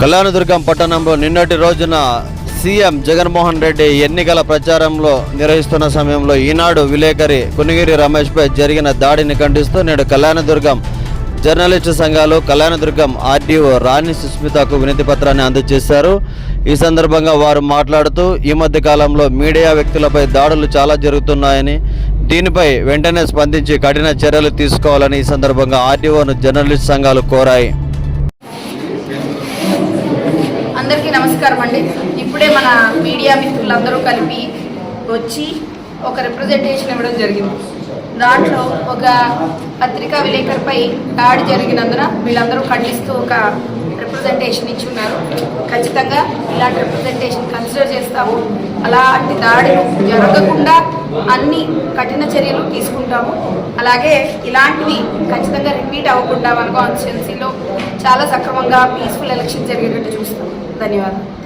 కళ్యాణదుర్గం పట్టణంలో నిన్నటి రోజున సీఎం జగన్మోహన్ రెడ్డి ఎన్నికల ప్రచారంలో నిర్వహిస్తున్న సమయంలో ఈనాడు విలేకరి కునిగిరి రమేష్పై జరిగిన దాడిని ఖండిస్తూ నేడు కళ్యాణదుర్గం జర్నలిస్టు సంఘాలు కళ్యాణదుర్గం ఆర్డీఓ రాణి సుస్మితకు వినతి పత్రాన్ని అందజేశారు. ఈ సందర్భంగా వారు మాట్లాడుతూ ఈ మధ్య కాలంలో మీడియా వ్యక్తులపై దాడులు చాలా జరుగుతున్నాయని దీనిపై వెంటనే స్పందించి కఠిన చర్యలు తీసుకోవాలని ఈ సందర్భంగా ఆర్డీఓను జర్నలిస్ట్ సంఘాలు కోరాయి. అందరికీ నమస్కారం అండి. ఇప్పుడే మన మీడియా మిత్రులందరూ కలిపి వచ్చి ఒక రిప్రజెంటేషన్ ఇవ్వడం జరిగింది. దాంట్లో ఒక పత్రికా విలేకరిపై దాడి జరిగినందున వీళ్ళందరూ ఖండిస్తూ ఒక రిప్రజెంటేషన్ ఇచ్చి ఉన్నారు. ఖచ్చితంగా ఇలాంటి రిప్రజెంటేషన్ కన్సిడర్ చేస్తాము. అలాంటి దాడులు జరగకుండా అన్ని కఠిన చర్యలు తీసుకుంటాము. అలాగే ఇలాంటివి ఖచ్చితంగా రిపీట్ అవ్వకుండా మన కాన్స్టిట్యున్సీలో చాలా సక్రమంగా పీస్ఫుల్ ఎలక్షన్ జరిగేటట్టు చూస్తాం ధన్యవాదాలు.